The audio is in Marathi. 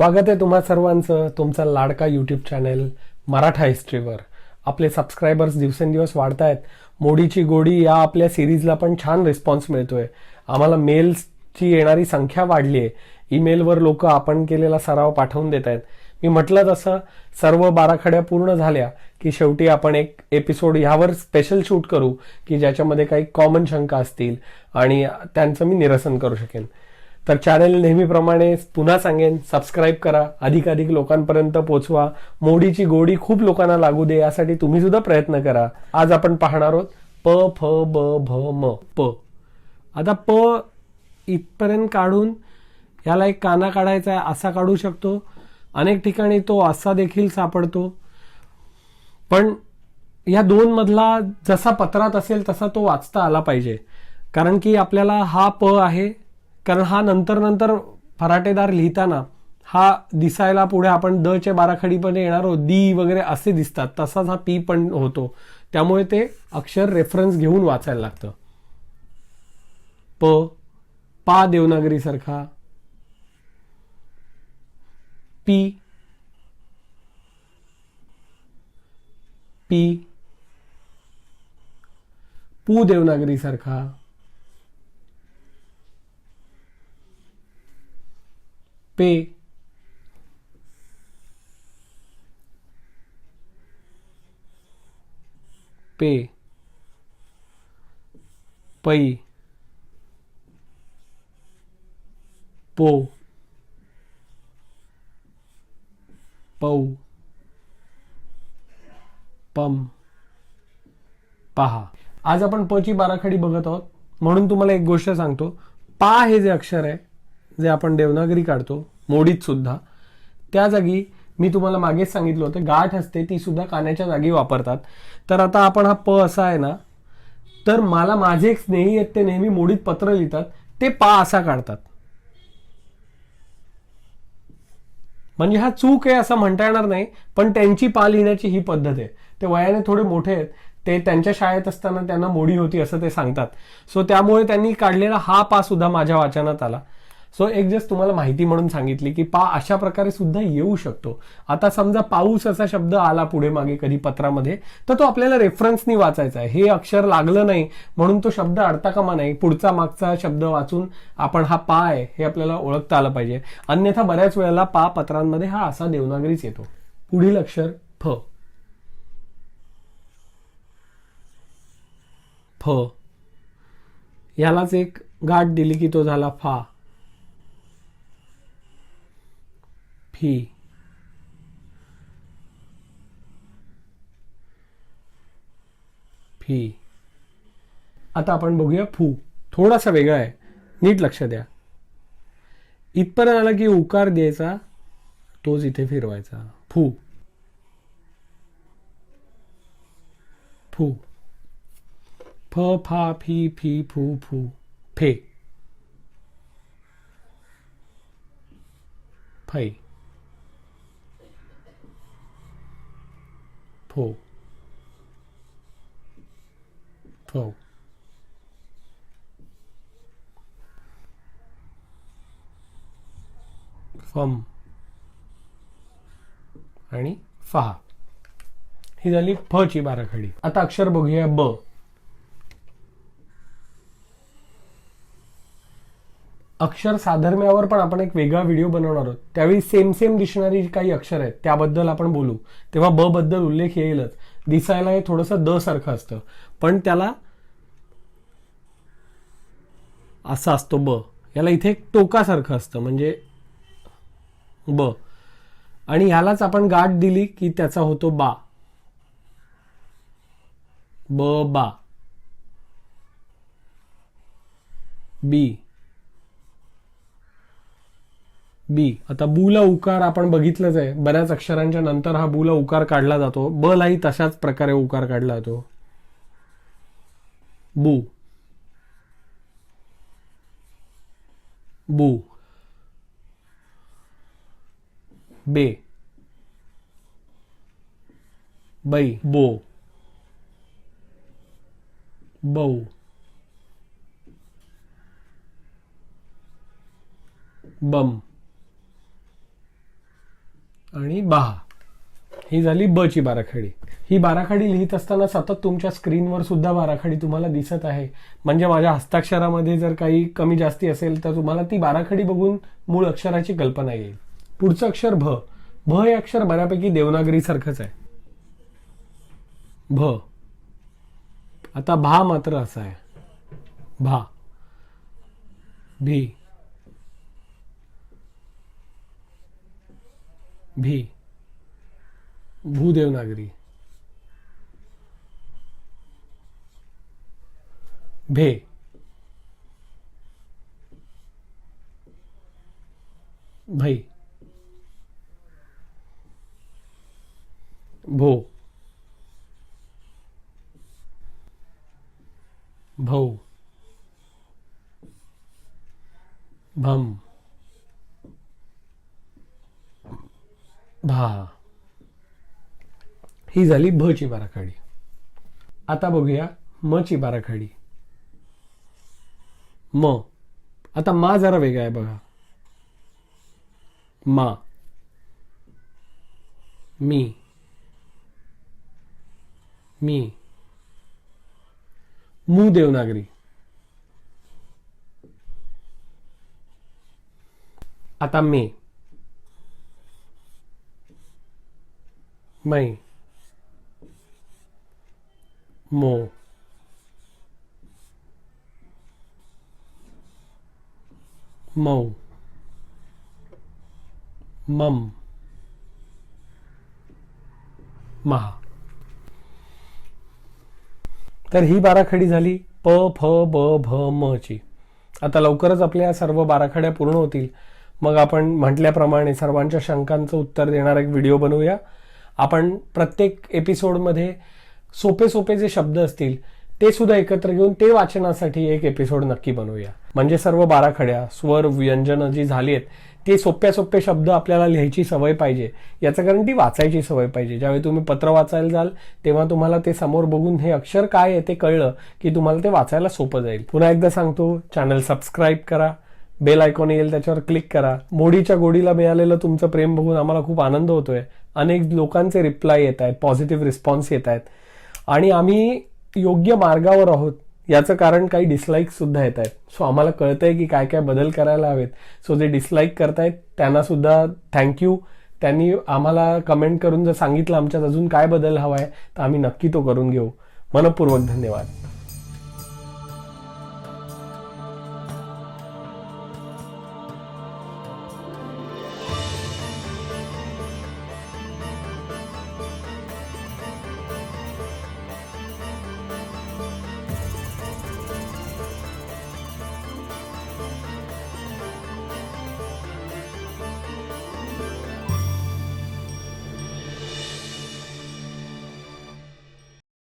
स्वागत आहे तुम्हा सर्वांचं तुमचा लाडका यूट्यूब चॅनेल मराठा हिस्ट्रीवर आपले सबस्क्रायबर्स दिवसेंदिवस वाढत आहेत मोडीची गोडी या आपल्या सिरीजला पण छान रिस्पॉन्स मिळतोय. आम्हाला मेल्सची येणारी संख्या वाढली आहे ईमेलवर लोक आपण केलेला सराव पाठवून देत आहेत मी म्हटलं तसं सर्व बाराखड्या पूर्ण झाल्या की शेवटी आपण एक एपिसोड ह्यावर स्पेशल शूट करू की ज्याच्यामध्ये काही कॉमन शंका असतील आणि त्यांचं मी निरसन करू शकेन. तर चॅनल नेहमीप्रमाणे पुन्हा सांगेन सबस्क्राईब करा अधिकाधिक लोकांपर्यंत पोचवा. मोडीची गोडी खूप लोकांना लागू दे यासाठी तुम्ही सुद्धा प्रयत्न करा. आज आपण पाहणार आहोत प फ ब भ म प. आता प इथपर्यंत काढून याला एक काना काढायचा आहे असा काढू शकतो. अनेक ठिकाणी तो असा देखील सापडतो. पण या दोन मधला जसा पत्रात असेल तसा तो वाचता आला पाहिजे. कारण की आपल्याला हा प आहे कारण हा नंतर नंतर फराटेदार लिहिताना हा दिसायला पुढे आपण द चे बाराखडीपणे येणार आहोत दी वगैरे असे दिसतात. तसाच हा पी पण होतो. त्यामुळे ते अक्षर रेफरन्स घेऊन वाचायला लागतं. प पा देवनागरी सारखा पी पी पू देवनागरीसारखा. पे. पे. पै पो. पौ पम. पहा. आज आपण पची ची बाराखडी बघत आहोत. म्हणून तुम्हाला एक गोष्ट सांगतो. पा हे जे अक्षर आहे जे आपण देवनागरी काढतो मोडीत सुद्धा त्या जागी मी तुम्हाला मागेच सांगितलं होतं गाठ असते ती सुद्धा कान्याच्या जागी वापरतात. तर आता आपण हा प असा आहे ना तर मला माझे एक स्नेही आहेत ते नेहमी मोडीत पत्र लिहितात ते पा असा काढतात. म्हणजे हा चूक आहे असं म्हणता येणार नाही पण त्यांची पा लिहिण्याची ही पद्धत आहे. ते वयाने थोडे मोठे आहेत ते त्यांच्या शाळेत असताना त्यांना मोडी होती असं ते सांगतात. सो त्यामुळे त्यांनी काढलेला हा पा सुद्धा माझ्या वाचनात आला. सो एक जस्ट तुम्हाला माहिती म्हणून सांगितली की पा अशा प्रकारे सुद्धा येऊ शकतो. आता समजा पाऊस असा शब्द आला पुढे मागे कधी पत्रामध्ये तर तो आपल्याला रेफरन्सनी वाचायचा आहे. हे अक्षर लागलं नाही म्हणून तो शब्द अडता कामा नाही. पुढचा मागचा शब्द वाचून आपण हा पा आहे हे आपल्याला ओळखता आलं पाहिजे. अन्यथा बऱ्याच वेळेला पा पत्रांमध्ये हा असा देवनागरीच येतो. पुढील अक्षर फ. फ. यालाच एक गाठ दिली की तो झाला फा. फी फी. आता आपण बघूया फू. थोडासा वेगळा आहे. नीट लक्ष द्या. इथपर्यंत आला की उकार द्यायचा तोच इथे फिरवायचा. फू. फू. फ फा फी फी फू फू. फे. फै. हो. फो फम. आणि फहा. ही झाली फ ची बाराखडी. आता अक्षर बघूया ब. अक्षर साधर्म्यावर पण आपण एक वेगळा व्हिडिओ बनवणार आहोत. त्यावेळी सेम सेम दिसणारी काही अक्षर आहेत त्याबद्दल आपण बोलू. तेव्हा ब बद्दल उल्लेख येईलच. दिसायला हे थोडंसं द सारखं असतं. पण त्याला असा असतो ब. याला इथे एक टोकासारखं असतं म्हणजे ब. आणि ह्यालाच आपण गाठ दिली की त्याचा होतो बा. ब बा. बी. बी आता बुला उकार आपण बघितलंच आहे. बऱ्याच अक्षरांच्या नंतर हा बुला उकार काढला जातो. ब लाही तशाच प्रकारे उकार काढला जातो. बू. बू. बे. बै. बो. बौ बम. आणि बहा. ही झाली ब ची बाराखडी. ही बाराखडी लिहित असताना सतत तुमच्या स्क्रीनवर सुद्धा बाराखडी तुम्हाला दिसत आहे. म्हणजे माझ्या हस्ताक्षरामध्ये जर काही कमी जास्ती असेल तर तुम्हाला ती बाराखडी बघून मूळ अक्षराची कल्पना येईल. पुढचं अक्षर भ. भ हे अक्षर बऱ्यापैकी देवनागरीसारखंच आहे. भ. आता भा मात्र असा आहे. भा. भी. भी। भूदेवनागरी भे। भई। भो। भौ। भम। भा. ही झाली भ ची बाराखाडी. आता बघूया म ची बाराखाडी. म. आता मा जरा वेगळा आहे बघा. मा. मी. मी. मू देवनागरी. आता मे. मै मो मौ मम महा तर ही बाराखडी झाली. प फ ब भ म ची. आता लवकरच आपल्या सर्व बाराखड्या पूर्ण होतील. मग आपण म्हटल्याप्रमाणे सर्वांच्या शंकांचं उत्तर देणारा एक व्हिडिओ बनवूया. आपण प्रत्येक एपिसोडमध्ये सोपे सोपे जे शब्द असतील ते सुद्धा एकत्र घेऊन ते वाचनासाठी एक एपिसोड नक्की बनवूया. म्हणजे सर्व बाराखड्या स्वर व्यंजनं जी झाली आहेत ते सोप्या सोपे शब्द आपल्याला लिहायची सवय पाहिजे. याचं कारण ती वाचायची सवय पाहिजे. ज्यावेळी तुम्ही पत्र वाचायला जाल तेव्हा तुम्हाला ते समोर बघून हे अक्षर काय आहे ते कळलं की तुम्हाला ते वाचायला सोपं जाईल. पुन्हा एकदा सांगतो चॅनल सबस्क्राईब करा. बेल आयकॉन येईल त्याच्यावर क्लिक करा. मोडीच्या गोडीला मिळालेलं तुमचं प्रेम बघून आम्हाला खूप आनंद होतोय. अनेक लोकांचे रिप्लाय येत आहेत पॉझिटिव्ह रिस्पॉन्स येत आहेत. आणि आम्ही योग्य मार्गावर आहोत याचं कारण काही डिसलाईक सुद्धा येत आहेत. सो आम्हाला कळतंय की काय काय बदल करायला हवेत. सो जे डिसलाईक करतायत त्यांना सुद्धा थँक्यू त्यांनी आम्हाला कमेंट करून जर सांगितलं आमच्यात अजून काय बदल हवा आहे तर आम्ही नक्की तो करून घेऊ. मनपूर्वक धन्यवाद.